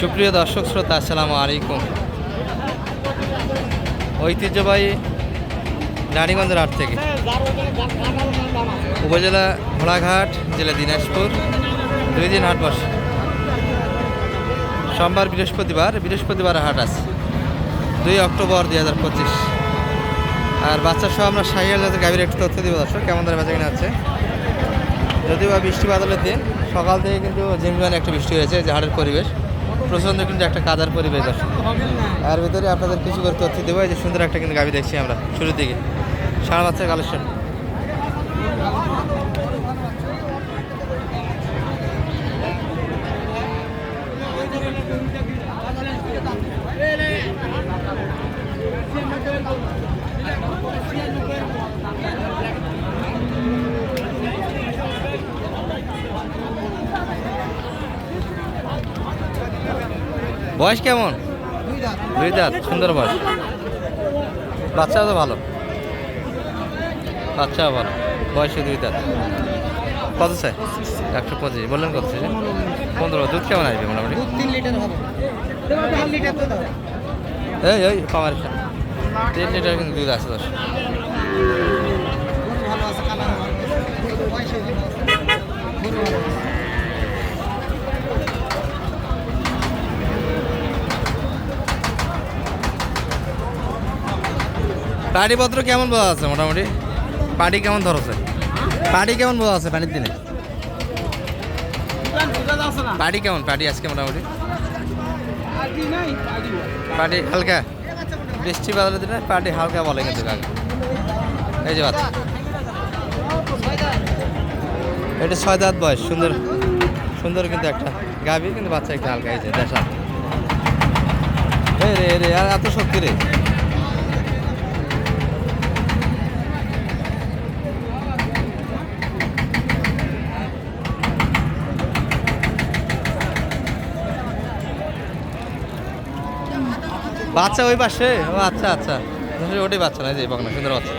সুপ্রিয় দর্শক শ্রোতা, আসসালামু আলাইকুম। ঐতিহ্যবাহী নারীগঞ্জের হাট থেকে উপজেলা ঘোড়াঘাট জেলা দিনাজপুর, দুই দিন হাট বসে। সোমবার বৃহস্পতিবার বৃহস্পতিবার হাট আছে, দুই অক্টোবর দুই হাজার পঁচিশ। আর বাচ্চা সহ আমরা সাহিয়াল যাতে গাভীর একটু তথ্য দিব দর্শক, কেমন ধরে বেচা আছে যদিও বা বৃষ্টি বাদলের দিন, সকাল থেকে কিন্তু ঝিমঝিমানে একটা বৃষ্টি হয়েছে ঝাড়ের পরিবেশ। প্রচণ্ড কিন্তু একটা কাদার পরিবেশ আছে। আর ভিতরে আপনাদের কিছু করে তথ্য দেবো, এই যে সুন্দর একটা কিন্তু গাভী দেখছি আমরা, শুরুর দিকে। সারা বাচ্চার কালেকশন। বয়স কেমন? দুই দাঁত সুন্দর বয়স। বাচ্চা তো ভালো। বাচ্চাও ভালো। বয়সে দুই দাঁত। কত চাই একশো পঁচিশ। বললেন কত চাই পনেরো। দুধ কেমন আসবে মোটামুটি? তিন লিটার হবে। এই এই পাওয়ার তিন লিটার কিন্তু দুধ আছে দশ ভালো আছে কালার বয়স হয়েছে গরু ভালো আছে। পাটিপত্র কেমন বোঝা আছে মোটামুটি? পাটি কেমন ধরছে? পাটি কেমন বোঝা আছে পানির দিনে? পাটি কেমন? পাটি আজকে মোটামুটি? পাটি হালকা? বৃষ্টি বাদলের দিনে পাটি হালকা বলে কিন্তু কাকা। এই যে বাচ্চা। এটা ছয় দাঁত বয়স, সুন্দর। সুন্দর কিন্তু একটা গাভি, কিন্তু বাচ্চা একটু হালকা এই যে দেশা রে রে, আর এত শক্তি রে। বাচ্চা ওই পাশে? ও আচ্ছা আচ্ছা। ওটাই বাচ্চা না যে বকনা, সুন্দর বাচ্চা।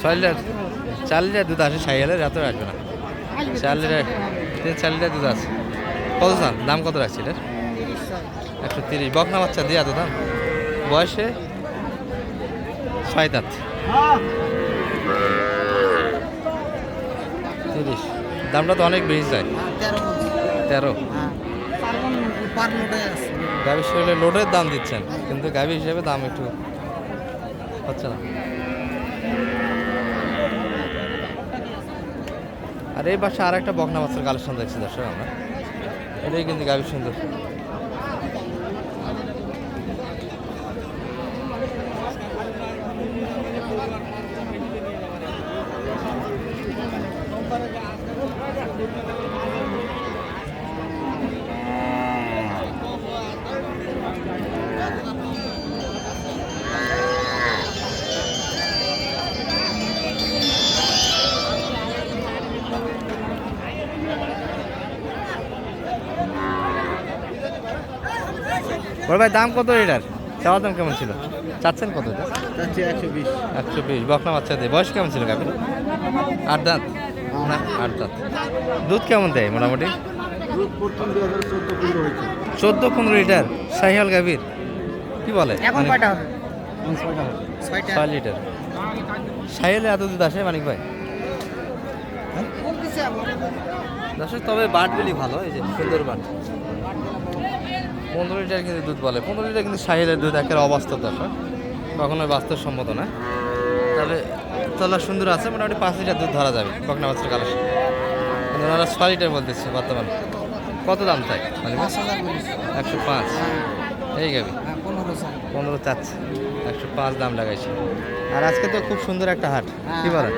ছয় লিটার, চার দুধ আসে সাইয়ালের এত আসবে না। চার লিটার চার লিটার দুধ আছে। কত দাম? দাম কত রাখছি এটার? একশো তিরিশ। বকনা বাচ্চা দিয়ে এত দাম? বয়সে? ছয় দাঁত তিরিশ। দামটা তো অনেক বেশি যায়। তেরো হ্যাঁ গাভীর শরীরে লোডের দাম দিচ্ছেন কিন্তু গাভী হিসেবে দাম একটু হচ্ছে না। আর এই পাশে আর একটা বকনা বাচ্চার কালেকশন দেখছি দর্শক আমরা। এটাই কিন্তু গাভীর সুন্দর। বড় ভাই দাম কত এটার? চাওয়ার দাম কেমন ছিল? চাচ্ছেন কত একশো বিশ। একশো বিশ বকনা বাচ্চা দেয়। বয়স কেমন ছিল গাভীর আট দাঁত? না আট দাঁত। দুধ কেমন দেয় মোটামুটি? চোদ্দ পনেরো লিটার। সাহিয়াল গাভীর। কি বলে? এখন কয়টা হবে? ছয়টা হবে। ছয়টা। ছয় লিটার। সাহিয়ালে এত দুধ আসে মানিক ভাই? দর্শক তবে বাট বেলি ভালো এই যে সুন্দর বাট। পনেরো লিটার কিন্তু দুধ বলে। পনেরো লিটার কিন্তু সাহিলের দুধ একের অবাস্তব দর্শক। কখনোই বাস্তব সম্মত না। তাহলে তলা সুন্দর আছে মোটামুটি পাঁচ লিটার দুধ ধরা যাবে বকনা বাচ্চার কালেকশন কিন্তু ওনারা ছয় লিটার বলতেছে বর্তমানে। কত দাম বলিস একশো পাঁচ। এই গাবি। হ্যাঁ পনেরো চাচ্ছে একশো পাঁচ দাম লাগাইছে। আর আজকে তো খুব সুন্দর একটা হাট। কি বলেন?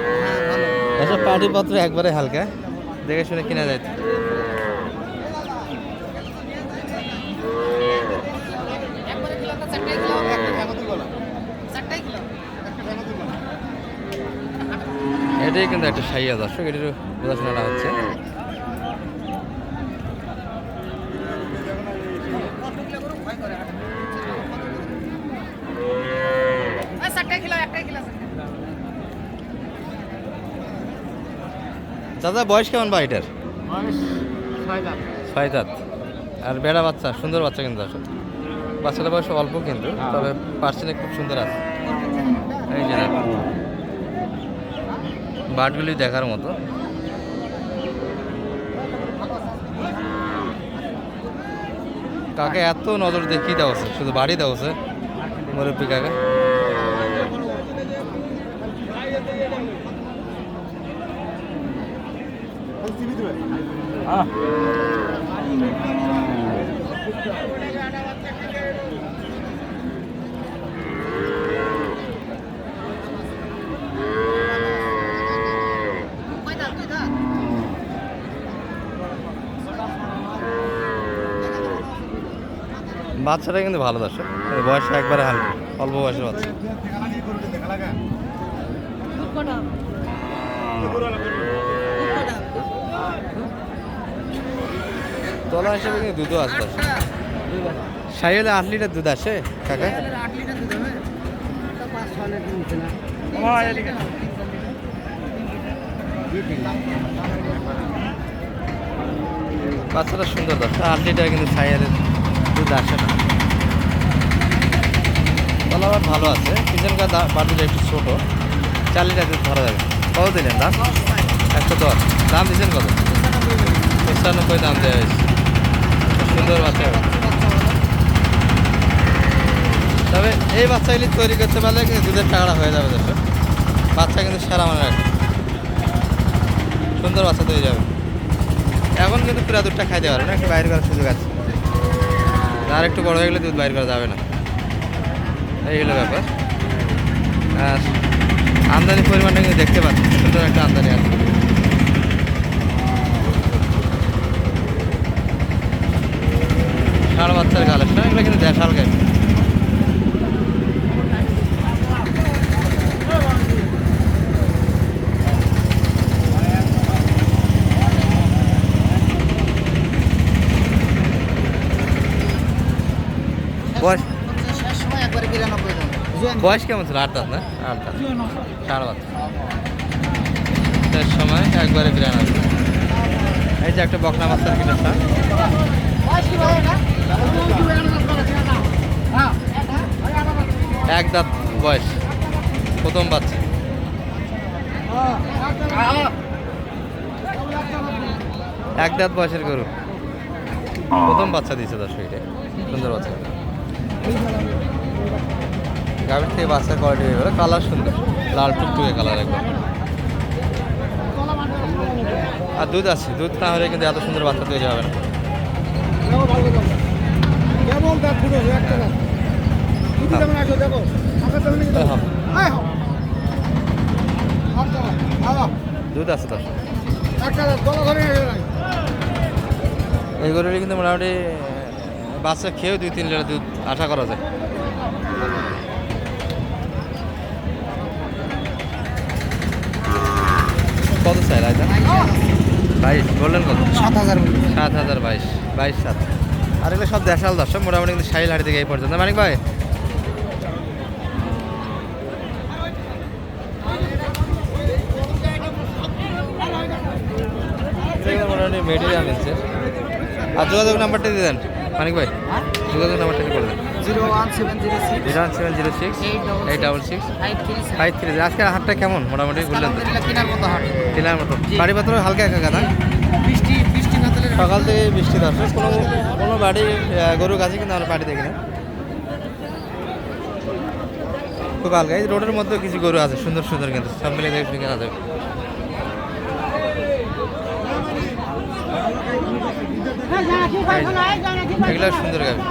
হ্যাঁ এসব পাটিপত্র একবারে হালকা। দেখে শুনে কিনা যায় এটাই কিন্তু একটা সাইয়া দর্শক এটিরও বোঝাশোনাটা হচ্ছে। চাচা বয়স কেমন বা এটার? ছয় দাঁত। আর বেড়া বাচ্চা সুন্দর বাচ্চা কিন্তু আসলে বাচ্চাটা বয়স অল্প কিন্তু তবে পার্সেন্টে খুব সুন্দর আছে। এই যে বাটগুলি দেখার মতো। কাকে এত নজর দিয়ে দেওয়া শুধু বাড়ি দেওয়া হচ্ছে? মুরব্বী কাকে? বাচ্চাটা কিন্তু ভালো দর্শক। বয়স একবারে হালকা, অল্প বয়সের বাচ্চা। তলা হিসেবে কিন্তু দুধও আছে দর্শক। সাইলে আট লিটার দুধ আসে, কাকা। বাচ্চাটা সুন্দর দর্শক, আট লিটার কিন্তু সাইলের দুধ আসে না। আবার ভালো আছে পিছনকার বাটিটা একটু ছোটো। চার লিটার ধরা যাবে। কত দিলেন দাম? একশো দশ। দাম দিচ্ছেন কত? পঁচানব্বই দাম দেওয়া হয়েছে। সুন্দর বাচ্চা। তবে এই বাচ্চাগুলি তৈরি করতে পারলে দুধের টাকাটা হয়ে যাবে দর্শক। বাচ্চা কিন্তু সেরা মানে রাখে সুন্দর বাচ্চা তৈরি যাবে এখন কিন্তু পুরা দুধটা খাইতে পারবে না, একটু বাইর করার সুযোগ আছে। আর একটু বড় হয়ে গেলে দুধ বাইর করা যাবে না। এই হলো ব্যাপার। আর আমদানি পরিমাণটা কিন্তু দেখতে পাচ্ছি সুন্দর একটা আমদানি আছে। ষাড় বাচ্চার কালেকশন এগুলো কিন্তু দেখাল গাড়ি। বয়স? বয়স কেমন ছিল? আট সময়, একবারে এই যে একটা বকনা এক দাঁত বয়স। প্রথম বাচ্চা। এক দাঁত বয়সের গরু। প্রথম বাচ্চা দিয়েছে দর্শক এটা। সুন্দর বাচ্চা। গাভীর থেকে বাচ্চার কোয়ালিটি হয়ে গেল কালার সুন্দর। লাল টুকটুকে কালার একবার আর দুধ আছে। দুধ না হলে কিন্তু এত সুন্দর বাচ্চা তৈরি হবে না। দুধ আছে নাই। এই গরুটি কিন্তু মোটামুটি বাচ্চা খেয়েও দুই তিন লিটার দুধ আশা করা যায়। কত চাই রায়তা বাইশ বললেন কত? সাত হাজার সাত হাজার বাইশ বাইশ সাত। আর এগুলো সব দেশাল দর্শক মোটামুটি কিন্তু সাইল হাড়ি থেকে এই পর্যন্ত। মানিক ভাই। মোটামুটি আর যোগাযোগ নাম্বারটা দিয়ে দেন। মানিক ভাই যোগাযোগ নাম্বারটা কি দেন। Zero one seven zero six. Zero one seven zero six eight double six. Five three আজকে হাটটা কেমন? মোটামুটি বললেন আলহামদুলিল্লাহ কেনার মতো হাট। কেনার মতো। বাড়িপত্র হালকা একা কাদা বৃষ্টি বৃষ্টি না সকাল থেকে বৃষ্টি দর্শক কোনো কোনো বাড়ি গরু গাছে কিন্তু আমরা বাড়ি দেখি না। খুব হালকা। এই রোডের মধ্যে কিছু গরু আছে। সুন্দর সুন্দর কিন্তু। সব মিলে দেখে কেনা যাবে। এগুলো সুন্দর গাবি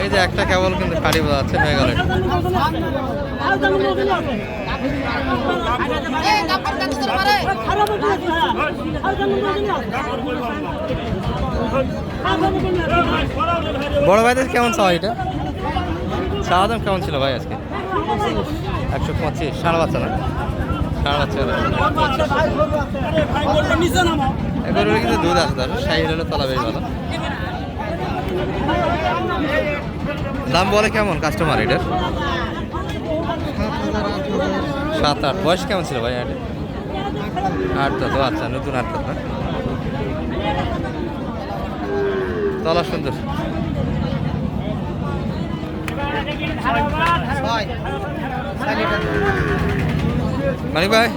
এই যে একটা কেবল কিন্তু বোঝা যাচ্ছে, হয়ে গেল বড় ভাইদের কেমন চাওয়া এটা? চাওয়া দাম কেমন ছিল ভাই আজকে? একশো পঁচিশ, সাড়ে বাচ্চা না কিন্তু দুধ দাম বলে কেমন কাস্টমার এটার? সাত আট। বয়স কেমন ছিল ভাই আট তো আচ্ছা নতুন আট না? তলা সুন্দর। মানিক ভাই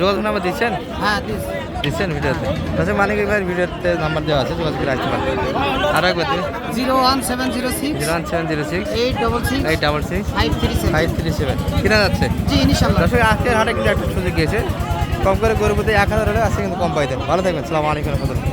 যোগাযোগ নাম্বার দিচ্ছেন? হ্যাঁ দিচ্ছেন ভিডিওতে? আচ্ছা মানিক ভাই ভিডিওতে নাম্বার দেওয়া আছে যোগাযোগ করে আসতে পারবেন। আর একবার zero one seven zero six zero one seven zero six eight double six eight double six five three seven. Five three seven. কিনা যাচ্ছে? জি ইনশাল্লাহ দর্শক আজকের হাটে কিন্তু একটা সুযোগ গিয়েছে। কম করে গরু প্রতি এক হাজার হলে আজকে কিন্তু কম পাইতেন ভালো থাকবেন। সালামালাইকুম রহমতুল্লাহ।